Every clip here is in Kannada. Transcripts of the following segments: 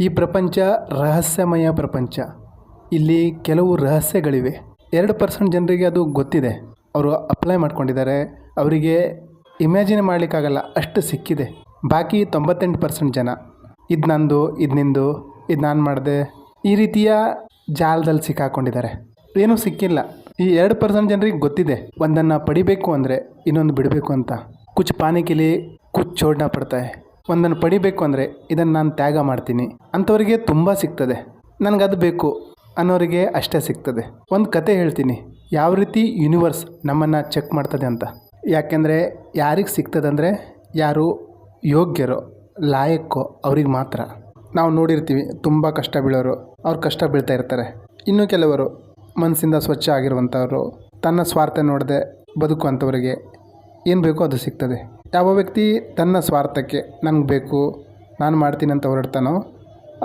ಈ ಪ್ರಪಂಚ ರಹಸ್ಯಮಯ ಪ್ರಪಂಚ. ಇಲ್ಲಿ ಕೆಲವು ರಹಸ್ಯಗಳಿವೆ. ಎರಡು ಪರ್ಸೆಂಟ್ ಜನರಿಗೆ ಅದು ಗೊತ್ತಿದೆ. ಅವರು ಅಪ್ಲೈ ಮಾಡ್ಕೊಂಡಿದ್ದಾರೆ. ಅವರಿಗೆ ಇಮ್ಯಾಜಿನ್ ಮಾಡಲಿಕ್ಕಾಗಲ್ಲ. ಅಷ್ಟು ಸಿಕ್ಕಿದೆ. ಬಾಕಿ ತೊಂಬತ್ತೆಂಟು ಪರ್ಸೆಂಟ್ ಜನ. ಇದು ನಂದು, ಇದು ನಿಂದು, ಇದು ನಾನು ಮಾಡಿದೆ. ಈ ರೀತಿಯ ಜಾಲದಲ್ಲಿ ಸಿಕ್ಕಾಕೊಂಡಿದ್ದಾರೆ. ಏನೂ ಸಿಕ್ಕಿಲ್ಲ. ಈ ಎರಡು ಪರ್ಸೆಂಟ್ ಜನರಿಗೆ ಗೊತ್ತಿದೆ. ಒಂದನ್ನು ಪಡಿಬೇಕು ಅಂದರೆ ಇನ್ನೊಂದು ಬಿಡಬೇಕು ಅಂತ. ಕುಚ್ ಪಾನಿ ಕೆ ಲಿಯೆ ಕುಚ್ ಚೋಡ್ನ ಪಡ್ತಾ ಹೈ ಒಂದನ್ನು ಪಡಿಬೇಕು ಅಂದರೆ ಇದನ್ನು ನಾನು ತ್ಯಾಗ ಮಾಡ್ತೀನಿ. ಅಂಥವರಿಗೆ ತುಂಬ ಸಿಗ್ತದೆ. ನನಗದು ಬೇಕು. ಅನ್ನೋರಿಗೆ ಅಷ್ಟೇ ಸಿಗ್ತದೆ. ಒಂದು ಕತೆ ಹೇಳ್ತೀನಿ. ಯಾವ ರೀತಿ ಯೂನಿವರ್ಸ್ ನಮ್ಮನ್ನು ಚೆಕ್ ಮಾಡ್ತದೆ ಅಂತ. ಯಾಕೆಂದರೆ ಯಾರಿಗೆ ಸಿಗ್ತದಂದರೆ ಯಾರು ಯೋಗ್ಯರೋ, ಲಾಯಕ್ಕೋ ಅವ್ರಿಗೆ ಮಾತ್ರ. ನಾವು ನೋಡಿರ್ತೀವಿ, ತುಂಬ ಕಷ್ಟ ಬೀಳೋರು, ಅವ್ರು ಕಷ್ಟ ಬೀಳ್ತಾ ಇರ್ತಾರೆ. ಇನ್ನು ಕೆಲವರು ಮನಸ್ಸಿಂದ ಸ್ವಚ್ಛ ಆಗಿರುವಂಥವರು, ತನ್ನ ಸ್ವಾರ್ಥ ನೋಡದೆ ಬದುಕುವಂಥವರಿಗೆ ಏನು ಬೇಕೋ ಅದು ಸಿಗ್ತದೆ. ಯಾವ ವ್ಯಕ್ತಿ ತನ್ನ ಸ್ವಾರ್ಥಕ್ಕೆ ನನಗೆ ಬೇಕು, ನಾನು ಮಾಡ್ತೀನಿ ಅಂತ ಹೊರಡ್ತಾನೋ,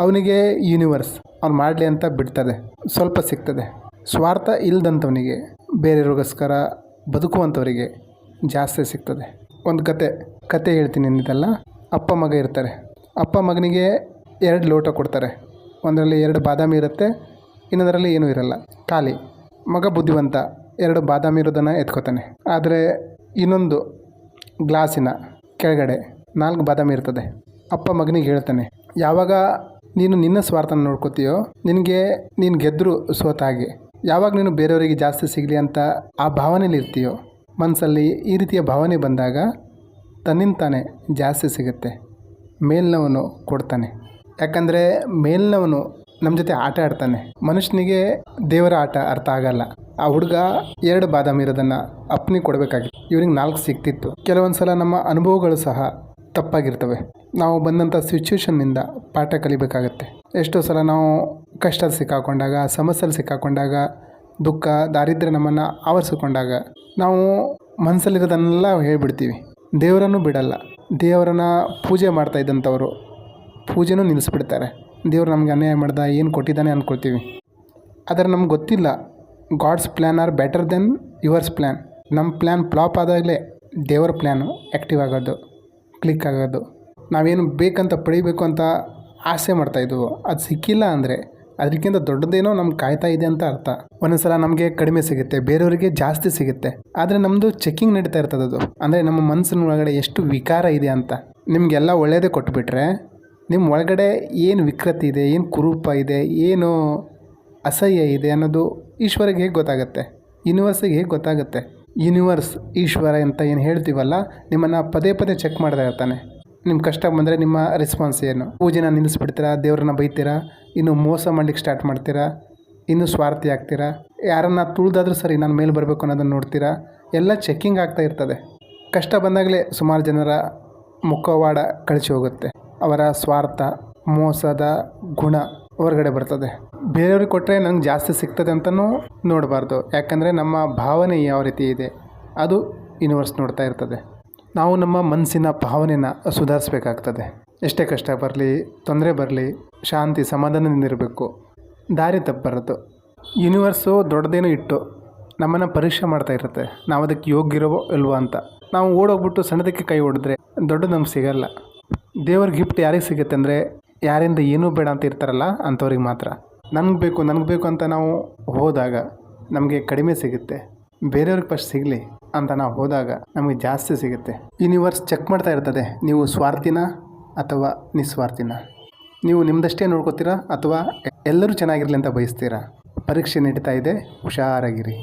ಅವನಿಗೆ ಯೂನಿವರ್ಸ್ ಅವ್ನು ಮಾಡಲಿ ಅಂತ ಬಿಡ್ತದೆ, ಸ್ವಲ್ಪ ಸಿಗ್ತದೆ. ಸ್ವಾರ್ಥ ಇಲ್ಲದಂಥವನಿಗೆ ಬೇರೆಯವ್ರಿಗೋಸ್ಕರ ಬದುಕುವಂಥವರಿಗೆ ಜಾಸ್ತಿ ಸಿಗ್ತದೆ. ಒಂದು ಕತೆ ಕತೆ ಹೇಳ್ತೀನಿ ಅಂದಿದ್ದಲ್ಲ ಅಪ್ಪ ಮಗ ಇರ್ತಾರೆ. ಅಪ್ಪ ಮಗನಿಗೆ ಎರಡು ಲೋಟ ಕೊಡ್ತಾರೆ. ಒಂದರಲ್ಲಿ ಎರಡು ಬಾದಾಮಿ ಇರುತ್ತೆ, ಇನ್ನೊಂದರಲ್ಲಿ ಏನೂ ಇರಲ್ಲ. ಖಾಲಿ. ಮಗ ಬುದ್ಧಿವಂತ, ಎರಡು ಬಾದಾಮಿ ಇರೋದನ್ನು ಎತ್ಕೋತಾನೆ. ಆದರೆ ಇನ್ನೊಂದು ಗ್ಲಾಸಿನ ಕೆಳಗಡೆ ನಾಲ್ಕು ಬಾದಾಮಿ ಇರ್ತದೆ. ಅಪ್ಪ ಮಗನಿಗೆ ಹೇಳ್ತಾನೆ, ಯಾವಾಗ ನೀನು ನಿನ್ನ ಸ್ವಾರ್ಥನ ನೋಡ್ಕೋತೀಯೋ, ನಿನಗೆ ನೀನು ಗೆದ್ದರು ಸೋತ ಯಾವಾಗ ನೀನು ಬೇರೆಯವರಿಗೆ ಜಾಸ್ತಿ ಸಿಗಲಿ ಅಂತ ಆ ಭಾವನೆಯಲ್ಲಿ ಇರ್ತೀಯೋ ಮನಸ್ಸಲ್ಲಿ ಈ ರೀತಿಯ ಭಾವನೆ ಬಂದಾಗ ತನ್ನಿಂದ ತಾನೇ ಜಾಸ್ತಿ ಸಿಗುತ್ತೆ. ಮೇಲ್ನವನು ಕೊಡ್ತಾನೆ. ಯಾಕಂದರೆ ಮೇಲ್ನವನು ನಮ್ಮ ಜೊತೆ ಆಟ ಆಡ್ತಾನೆ. ಮನುಷ್ಯನಿಗೆ ದೇವರ ಆಟ ಅರ್ಥ ಆಗಲ್ಲ. ಆ ಹುಡುಗ ಎರಡು ಬಾದಾಮಿ ಇರೋದನ್ನು ಅಪ್ಪನಿಗೆ ಕೊಡಬೇಕಾಗಿತ್ತು. ಇವ್ರಿಗೆ ನಾಲ್ಕು ಸಿಕ್ತಿತ್ತು. ಕೆಲವೊಂದು ಸಲ ನಮ್ಮ ಅನುಭವಗಳು ಸಹ ತಪ್ಪಾಗಿರ್ತವೆ. ನಾವು ಬಂದಂಥ ಸಿಚುವೇಶನ್ನಿಂದ ಪಾಠ ಕಲಿಬೇಕಾಗತ್ತೆ. ಎಷ್ಟೋ ಸಲ ನಾವು ಕಷ್ಟ ಸಿಕ್ಕಾಕೊಂಡಾಗ, ಸಮಸ್ಯೆಲಿ ಸಿಕ್ಕಾಕೊಂಡಾಗ, ದುಃಖ, ದಾರಿದ್ರ್ಯ ನಮ್ಮನ್ನು ಆವರಿಸಿಕೊಂಡಾಗ ನಾವು ಮನಸ್ಸಲ್ಲಿರೋದನ್ನೆಲ್ಲ ಹೇಳ್ಬಿಡ್ತೀವಿ. ದೇವರನ್ನು ಬಿಡಲ್ಲ. ದೇವರನ್ನ ಪೂಜೆ ಮಾಡ್ತಾ ಇದ್ದಂಥವರು ಪೂಜೆನೂ ನಿಲ್ಲಿಸ್ಬಿಡ್ತಾರೆ. ದೇವ್ರು ನಮ್ಗೆ ಅನ್ಯಾಯ ಮಾಡ್ದ, ಏನು ಕೊಟ್ಟಿದ್ದಾನೆ ಅಂದ್ಕೊಳ್ತೀವಿ ಆದರೆ ನಮ್ಗೆ ಗೊತ್ತಿಲ್ಲ God's plan are better than yours plan ನಮ್ಮ ಪ್ಲ್ಯಾನ್ ಫ್ಲಾಪ್ ಆದಾಗಲೇ ದೇವರ ಪ್ಲ್ಯಾನು ಆ್ಯಕ್ಟಿವ್ ಆಗೋದು ಕ್ಲಿಕ್ ಆಗೋದು. ನಾವೇನು ಬೇಕಂತ ಪಡಿಬೇಕು ಅಂತ ಆಸೆ ಮಾಡ್ತಾಯಿದ್ವು ಅದು ಸಿಕ್ಕಿಲ್ಲ ಅಂದರೆ ಅದಕ್ಕಿಂತ ದೊಡ್ಡದೇನೋ ನಮ್ಗೆ ಕಾಯ್ತಾ ಇದೆ ಅಂತ ಅರ್ಥ. ಒಂದೊಂದ್ಸಲ ನಮಗೆ ಕಡಿಮೆ ಸಿಗುತ್ತೆ, ಬೇರೆಯವರಿಗೆ ಜಾಸ್ತಿ ಸಿಗುತ್ತೆ. ಆದರೆ ನಮ್ಮದು ಚೆಕ್ಕಿಂಗ್ ನಡೀತಾ ಇರ್ತದದು. ಅದು ಅಂದರೆ ನಮ್ಮ ಮನಸ್ಸಿನ ಒಳಗಡೆ ಎಷ್ಟು ವಿಕಾರ ಇದೆ ಅಂತ. ನಿಮಗೆಲ್ಲ ಒಳ್ಳೆಯದೇ ಕೊಟ್ಬಿಟ್ರೆ ನಿಮ್ಮ ಒಳಗಡೆ ಏನು ವಿಕೃತಿ ಇದೆ, ಏನು ಕುರೂಪ ಇದೆ, ಏನು ಅಸಹ್ಯ ಇದೆ ಅನ್ನೋದು ಈಶ್ವರಿಗೆ ಹೇಗೆ ಗೊತ್ತಾಗುತ್ತೆ? ಯೂನಿವರ್ಸಿಗೆ ಹೇಗೆ ಗೊತ್ತಾಗುತ್ತೆ? ಯೂನಿವರ್ಸ್ ಈಶ್ವರ ಅಂತ ಏನು ಹೇಳ್ತೀವಲ್ಲ, ನಿಮ್ಮನ್ನು ಪದೇ ಪದೇ ಚೆಕ್ ಮಾಡ್ತಾ ಇರ್ತಾನೆ. ನಿಮ್ಮ ಕಷ್ಟ ಬಂದರೆ ನಿಮ್ಮ ರೆಸ್ಪಾನ್ಸ್ ಏನು? ಪೂಜೆನ ನಿಲ್ಲಿಸ್ಬಿಡ್ತೀರಾ? ದೇವ್ರನ್ನ ಬೈತೀರಾ? ಇನ್ನು ಮೋಸ ಮಾಡ್ಲಿಕ್ಕೆ ಸ್ಟಾರ್ಟ್ ಮಾಡ್ತೀರಾ? ಇನ್ನು ಸ್ವಾರ್ಥಿ ಆಗ್ತೀರಾ? ಯಾರನ್ನ ತುಳಿದಾದ್ರೂ ಸರಿ ನಾನು ಮೇಲೆ ಬರಬೇಕು ಅನ್ನೋದನ್ನು ನೋಡ್ತೀರಾ? ಎಲ್ಲ ಚೆಕ್ಕಿಂಗ್ ಆಗ್ತಾ ಇರ್ತದೆ. ಕಷ್ಟ ಬಂದಾಗಲೇ ಸುಮಾರು ಜನರ ಮುಖವಾಡ ಕಳಿಸಿ ಹೋಗುತ್ತೆ. ಅವರ ಸ್ವಾರ್ಥ, ಮೋಸದ ಗುಣ ಹೊರಗಡೆ ಬರ್ತದೆ. ಬೇರೆಯವ್ರಿಗೆ ಕೊಟ್ಟರೆ ನಂಗೆ ಜಾಸ್ತಿ ಸಿಗ್ತದೆ ಅಂತಲೂ ನೋಡಬಾರ್ದು. ಯಾಕಂದರೆ ನಮ್ಮ ಭಾವನೆ ಯಾವ ರೀತಿ ಇದೆ, ಅದು ಯೂನಿವರ್ಸ್ ನೋಡ್ತಾ ಇರ್ತದೆ. ನಾವು ನಮ್ಮ ಮನಸ್ಸಿನ ಭಾವನೆನ ಸುಧಾರಿಸ್ಬೇಕಾಗ್ತದೆ. ಎಷ್ಟೇ ಕಷ್ಟ ಬರಲಿ, ತೊಂದರೆ ಬರಲಿ, ಶಾಂತಿ ಸಮಾಧಾನದಿಂದ ಇರಬೇಕು. ದಾರಿ ತಪ್ಪಬಾರದು ಯೂನಿವರ್ಸು ದೊಡ್ಡದೇನೋ ಇಟ್ಟು ನಮ್ಮನ್ನು ಪರೀಕ್ಷೆ ಮಾಡ್ತಾ ಇರುತ್ತೆ. ನಾವು ಅದಕ್ಕೆ ಯೋಗ್ಯರೋ ಇಲ್ವೋ ಅಂತ. ನಾವು ಓಡೋಗ್ಬಿಟ್ಟು ಸಣ್ಣದಕ್ಕೆ ಕೈ ಹೊಡೆದ್ರೆ ದೊಡ್ಡದು ನಮ್ಗೆ ಸಿಗಲ್ಲ. ದೇವ್ರ ಗಿಫ್ಟ್ ಯಾರಿಗೆ ಸಿಗುತ್ತೆ ಅಂದರೆ ಯಾರಿಂದ ಏನೂ ಬೇಡ ಅಂತ ಇರ್ತಾರಲ್ಲ ಅಂಥವ್ರಿಗೆ ಮಾತ್ರ. ನನಗೆ ಬೇಕು ನನಗೆ ಬೇಕು ಅಂತ ನಾವು ಹೋದಾಗ ನಮಗೆ ಕಡಿಮೆ ಸಿಗುತ್ತೆ. ಬೇರೆಯವ್ರಿಗೆ ಫಸ್ಟ್ ಸಿಗಲಿ ಅಂತ ನಾವು ಹೋದಾಗ ನಮಗೆ ಜಾಸ್ತಿ ಸಿಗುತ್ತೆ. ಯೂನಿವರ್ಸ್ ಚೆಕ್ ಮಾಡ್ತಾ ಇರ್ತದೆ, ನೀವು ಸ್ವಾರ್ಥಿನ ಅಥವಾ ನಿಸ್ವಾರ್ಥಿನ? ನೀವು ನಿಮ್ಮದಷ್ಟೇ ನೋಡ್ಕೋತೀರಾ ಅಥವಾ ಎಲ್ಲರೂ ಚೆನ್ನಾಗಿರಲಿ ಅಂತ ಬಯಸ್ತೀರಾ? ಪರೀಕ್ಷೆ ನಡೀತಾ ಇದೆ, ಹುಷಾರಾಗಿರಿ.